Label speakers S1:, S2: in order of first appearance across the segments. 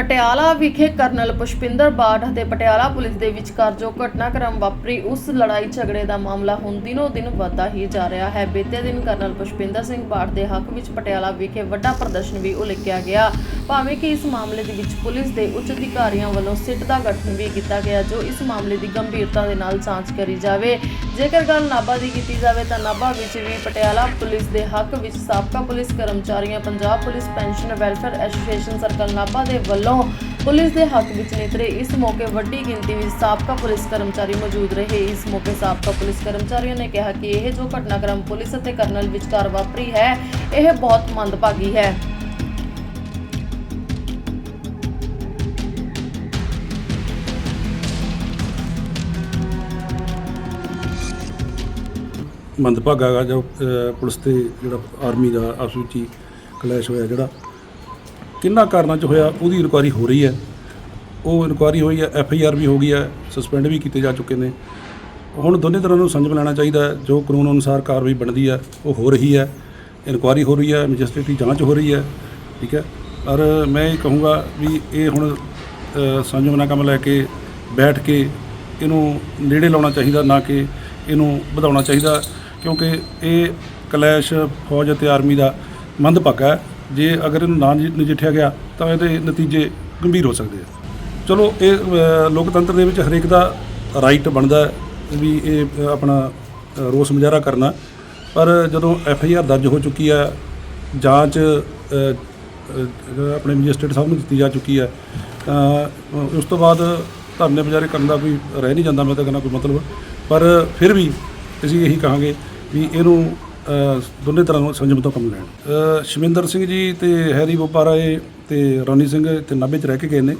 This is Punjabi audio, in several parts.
S1: ਪਟਿਆਲਾ ਵਿਖੇ ਕਰਨਲ ਪੁਸ਼ਪਿੰਦਰ ਬਾਠ ਅਤੇ ਪਟਿਆਲਾ ਪੁਲਿਸ ਦੇ ਵਿਚਕਾਰ ਜੋ ਘਟਨਾਕ੍ਰਮ ਵਾਪਰੀ, ਉਸ ਲੜਾਈ ਝਗੜੇ ਦਾ ਮਾਮਲਾ ਹੁਣ ਦਿਨੋ ਦਿਨ ਵਧਦਾ ਹੀ ਜਾ ਰਿਹਾ ਹੈ। ਬੀਤੇ ਦਿਨ ਕਰਨਲ ਪੁਸ਼ਪਿੰਦਰ ਸਿੰਘ ਬਾਠ ਦੇ ਹੱਕ ਵਿੱਚ ਪਟਿਆਲਾ ਵਿਖੇ ਵੱਡਾ ਪ੍ਰਦਰਸ਼ਨ ਵੀ ਉਲੀਕਿਆ ਗਿਆ। ਭਾਵੇਂ ਕਿ ਇਸ ਮਾਮਲੇ ਦੇ ਵਿੱਚ ਪੁਲਿਸ ਦੇ ਉੱਚ ਅਧਿਕਾਰੀਆਂ ਵੱਲੋਂ ਸਿੱਟ ਦਾ ਗਠਨ ਵੀ ਕੀਤਾ ਗਿਆ, ਜੋ ਇਸ ਮਾਮਲੇ ਦੀ ਗੰਭੀਰਤਾ ਦੇ ਨਾਲ ਜਾਂਚ ਕਰੀ ਜਾਵੇ। ਜੇਕਰ ਗੱਲ ਨਾਭਾ ਦੀ ਕੀਤੀ ਜਾਵੇ ਤਾਂ ਨਾਭਾ ਵਿੱਚ ਵੀ ਪਟਿਆਲਾ ਪੁਲਿਸ ਦੇ ਹੱਕ ਵਿੱਚ ਸਾਬਕਾ ਪੁਲਿਸ ਕਰਮਚਾਰੀਆਂ, Punjab police pension welfare association circle Nabha ਦੇ ਵੱਲੋਂ ਪੁਲਿਸ ਦੇ ਹੱਕ ਵਿੱਚ ਨਿਤਰੇ ਇਸ ਮੌਕੇ ਵੱਡੀ ਗਿਣਤੀ ਵਿੱਚ ਸਾਬਕਾ ਪੁਲਿਸ ਕਰਮਚਾਰੀ ਮੌਜੂਦ ਰਹੇ। ਇਸ ਮੌਕੇ ਸਾਬਕਾ ਪੁਲਿਸ ਕਰਮਚਾਰੀਆਂ ਨੇ ਕਿਹਾ ਕਿ ਇਹ ਜੋ ਘਟਨਾਕ੍ਰਮ ਪੁਲਿਸ ਅਤੇ ਕਰਨਲ ਵਿਚਕਾਰ ਵਾਪਰੀ ਹੈ, ਇਹ ਬਹੁਤ ਮੰਦਭਾਗੀ ਹੈ।
S2: ਮੰਦਭਾਗਾ ਜੋ ਪੁਲਿਸ ਤੇ ਜਿਹੜਾ ਆਰਮੀ ਦਾ ਆਪਸ ਵਿੱਚ ਹੀ ਕਲੈਸ਼ ਹੋਇਆ ਜਿਹੜਾ ਕਿੰਨਾ ਕਾਰਨਾਂ 'ਚ ਹੋਇਆ, ਉਹਦੀ ਇਨਕੁਆਇਰੀ ਹੋ ਰਹੀ ਹੈ। ਉਹ ਇਨਕੁਆਇਰੀ ਹੋਈ ਹੈ, ਐਫ ਆਈ ਆਰ ਵੀ ਹੋ ਗਈ ਹੈ, ਸਸਪੈਂਡ ਵੀ ਕੀਤੇ ਜਾ ਚੁੱਕੇ ਨੇ। ਹੁਣ ਦੋਨੇ ਤਰ੍ਹਾਂ ਨੂੰ ਸੰਜਮ ਲੈਣਾ ਚਾਹੀਦਾ ਹੈ, ਜੋ ਕਾਨੂੰਨ ਅਨੁਸਾਰ ਕਾਰਵਾਈ ਬਣਦੀ ਹੈ, ਉਹ ਹੋ ਰਹੀ ਹੈ। ਇਨਕੁਆਇਰੀ ਹੋ ਰਹੀ ਹੈ, ਮੈਜਿਸਟ੍ਰੇਟੀ ਜਾਂਚ ਹੋ ਰਹੀ ਹੈ, ਠੀਕ ਹੈ। ਔਰ ਮੈਂ ਇਹ ਕਹੂੰਗਾ ਵੀ ਇਹ ਹੁਣ ਸੰਜਮ ਨਾਲ ਕੰਮ ਲੈ ਕੇ ਬੈਠ ਕੇ ਇਹਨੂੰ ਨੇੜੇ ਲਾਉਣਾ ਚਾਹੀਦਾ, ਨਾ ਕਿ ਇਹਨੂੰ ਵਧਾਉਣਾ ਚਾਹੀਦਾ, ਕਿਉਂਕਿ ਇਹ ਕਲੈਸ਼ ਫੌਜ ਅਤੇ ਆਰਮੀ ਦਾ ਮੰਦਭਾਗਾ ਹੈ। ਜੇ ਅਗਰ ਇਹਨੂੰ ਨਾ ਨਜਿ- ਨਜਿੱਠਿਆ ਗਿਆ ਤਾਂ ਇਹਦੇ ਨਤੀਜੇ ਗੰਭੀਰ ਹੋ ਸਕਦੇ ਆ। ਚਲੋ ਇਹ ਅ, ਲੋਕਤੰਤਰ ਦੇ ਵਿੱਚ ਹਰੇਕ ਦਾ ਰਾਈਟ ਬਣਦਾ ਹੈ ਵੀ ਇਹ ਅ, ਆਪਣਾ ਅ, ਰੋਸ ਮੁਜ਼ਾਹਰਾ ਕਰਨਾ। ਪਰ ਜਦੋਂ ਐਫ ਆਈ ਆਰ ਦਰਜ ਹੋ ਚੁੱਕੀ ਹੈ ਜਾਂਚ ਅ, ਅ, ਆਪਣੇ ਮੈਜਿਸਟਰੇਟ ਸਾਹਿਬ ਨੂੰ ਦਿੱਤੀ ਜਾ ਚੁੱਕੀ ਹੈ ਤਾਂ ਉਸ ਤੋਂ ਬਾਅਦ ਧਰਨੇ ਵਿਚਾਰੇ ਕਰਨ ਦਾ ਵੀ ਰਹਿ ਨਹੀਂ ਜਾਂਦਾ ਮੈਂ ਤਾਂ ਕਹਿੰਦਾ ਕੋਈ ਮਤਲਬ। ਪਰ ਫਿਰ ਵੀ ਅਸੀਂ ਇਹੀ ਕਹਾਂਗੇ ਵੀ ਇਹਨੂੰ ਦੋਨੇ ਤਰ੍ਹਾਂ ਨੂੰ ਸੰਜਮ ਤੋਂ ਕੰਮ ਲੈਣ। ਸ਼ਮਿੰਦਰ ਸਿੰਘ ਜੀ ਤੇ ਹੈਰੀ ਬੋਪਾਰਾ ਇਹ ਤੇ ਰੌਣੀ ਸਿੰਘ ਤੇ ਨਾਭੇ 'ਚ ਰਹਿ ਕੇ ਗਏ ਨੇ।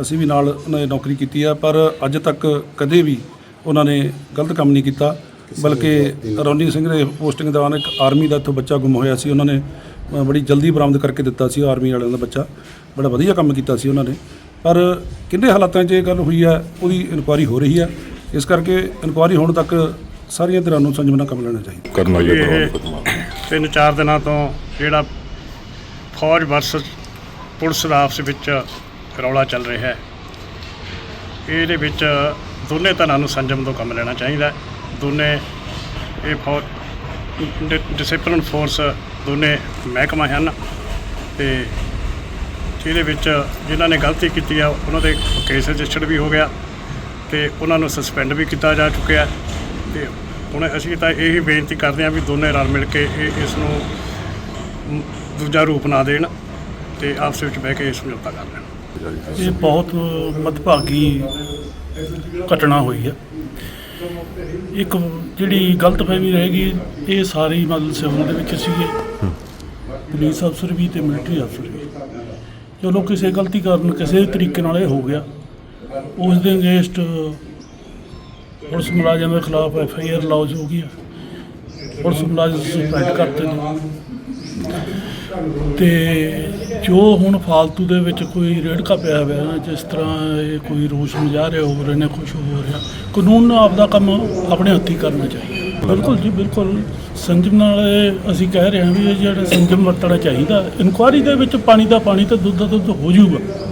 S2: ਅਸੀਂ ਵੀ ਨਾਲ ਉਹਨਾਂ ਨੇ ਨੌਕਰੀ ਕੀਤੀ ਆ ਪਰ ਅੱਜ ਤੱਕ ਕਦੇ ਵੀ ਉਹਨਾਂ ਨੇ ਗਲਤ ਕੰਮ ਨਹੀਂ ਕੀਤਾ। ਬਲਕਿ ਰੌਣੀ ਸਿੰਘ ਦੇ ਪੋਸਟਿੰਗ ਦੌਰਾਨ ਇੱਕ ਆਰਮੀ ਦਾ ਇੱਥੋਂ ਬੱਚਾ ਗੁੰਮ ਹੋਇਆ ਸੀ। ਉਹਨਾਂ ਨੇ ਬੜੀ ਜਲਦੀ ਬਰਾਮਦ ਕਰਕੇ ਦਿੱਤਾ ਸੀ ਆਰਮੀ ਵਾਲਿਆਂ ਦਾ ਬੱਚਾ। ਬੜਾ ਵਧੀਆ ਕੰਮ ਕੀਤਾ ਸੀ ਉਹਨਾਂ ਨੇ। ਪਰ ਕਿੰਨੇ ਹਾਲਾਤਾਂ 'ਚ ਇਹ ਗੱਲ ਹੋਈ ਹੈ ਉਹਦੀ ਇਨਕੁਆਇਰੀ ਹੋ ਰਹੀ ਹੈ ਇਸ ਕਰਕੇ ਇਨਕੁਆਇਰੀ ਹੋਣ ਤੱਕ ਸਾਰੀਆਂ ਧਿਰਾਂ ਨੂੰ ਸੰਜਮ ਨਾਲ ਕੰਮ ਲੈਣਾ ਚਾਹੀਦਾ।
S3: ਕਰਨਾ
S4: ਇਹ
S3: ਜਾਂ ਮੁਕੱਦਮਾ
S4: ਤਿੰਨ ਚਾਰ ਦਿਨਾਂ ਤੋਂ ਜਿਹੜਾ ਫੌਜ ਵਰਸਸ ਪੁਲਿਸ ਦਾ ਆਪਸ ਵਿੱਚ ਰੌਲਾ ਚੱਲ ਰਿਹਾ ਹੈ। ਇਹਦੇ ਵਿੱਚ ਦੋਨੇ ਧਿਰਾਂ ਨੂੰ ਸੰਜਮ ਤੋਂ ਕੰਮ ਲੈਣਾ ਚਾਹੀਦਾ ਹੈ। ਦੋਨੇ ਇਹ ਫੌਜ ਡਿਸਪਲਿਨ ਫੋਰਸ ਦੋਨੇ ਮਹਿਕਮਾ ਹਨ ਤੇ ਜਿਹਦੇ ਵਿੱਚ ਜਿਨ੍ਹਾਂ ਨੇ ਗਲਤੀ ਕੀਤੀ ਆ ਉਹਨਾਂ ਦੇ ਕੇਸ ਰਜਿਸਟਰਡ ਵੀ ਹੋ ਗਿਆ ਤੇ ਉਹਨਾਂ ਨੂੰ ਸਸਪੈਂਡ ਵੀ ਕੀਤਾ ਜਾ ਚੁੱਕਿਆ ਤੇ ਹੁਣ ਅਸੀਂ ਤਾਂ ਇਹੀ ਬੇਨਤੀ ਕਰਦੇ ਹਾਂ ਵੀ ਦੋਨੇ ਰਲ ਮਿਲ ਕੇ ਇਹ ਇਸ ਨੂੰ ਦੂਜਾ ਰੂਪ ਨਾ ਦੇਣ ਤੇ ਆਪਸ ਵਿੱਚ ਬਹਿ ਕੇ ਸਮਝੌਤਾ ਕਰ ਲੈਣ।
S5: ਇਹ ਬਹੁਤ ਮਦਭਾਗੀ ਘਟਨਾ ਹੋਈ ਹੈ। ਇੱਕ ਜਿਹੜੀ ਗਲਤਫਹਿਮੀ ਰਹੇਗੀ, ਇਹ ਸਾਰੀ ਮਤਲਬ ਸਿਵਲ ਦੇ ਵਿੱਚ ਸੀਗੇ ਪੁਲਿਸ ਅਫਸਰ ਵੀ ਤੇ ਮਿਲਟਰੀ ਅਫਸਰ ਵੀ। ਚਲੋ ਕਿਸੇ ਗਲਤੀ ਕਾਰਨ ਕਿਸੇ ਤਰੀਕੇ ਨਾਲ ਇਹ ਹੋ ਗਿਆ। ਉਸ ਦੇ ਅਗੇਂਸਟ ਪੁਲਿਸ ਮੁਲਾਜ਼ਮ ਦੇ ਖਿਲਾਫ ਐਫ ਆਈ ਆਰ ਲੌਜ ਹੋ ਗਈ ਹੈ। ਪੁਲਿਸ ਮੁਲਾਜ਼ਮ ਸਸਪੈਂਡ ਕਰਤੇ ਨੇ। ਤੇ ਜੋ ਹੁਣ ਫਾਲਤੂ ਦੇ ਵਿੱਚ ਕੋਈ ਰੇੜਕਾ ਪਿਆ ਹੋਇਆ ਨਾ ਜਿਸ ਤਰ੍ਹਾਂ ਇਹ ਕੋਈ ਰੋਸ ਮੁਜ਼ਾਹਰੇ ਹੋ ਰਹੇ ਨੇ ਕੁਝ ਹੋ ਰਿਹਾ ਕਾਨੂੰਨ ਨੂੰ ਆਪਦਾ ਕੰਮ ਆਪਣੇ ਹੱਥੀਂ ਕਰਨਾ ਚਾਹੀਦਾ। ਬਿਲਕੁਲ ਜੀ, ਬਿਲਕੁਲ। ਸੰਜਮ ਨਾਲ ਇਹ ਅਸੀਂ ਕਹਿ ਰਹੇ ਹਾਂ ਵੀ ਇਹ ਜਿਹੜਾ ਸੰਜਮ ਵਰਤਣਾ ਚਾਹੀਦਾ, ਇਨਕੁਆਰੀ ਦੇ ਵਿੱਚ ਪਾਣੀ ਦਾ ਪਾਣੀ ਤੇ ਦੁੱਧ ਦਾ ਦੁੱਧ ਹੋ ਜਾਊਗਾ।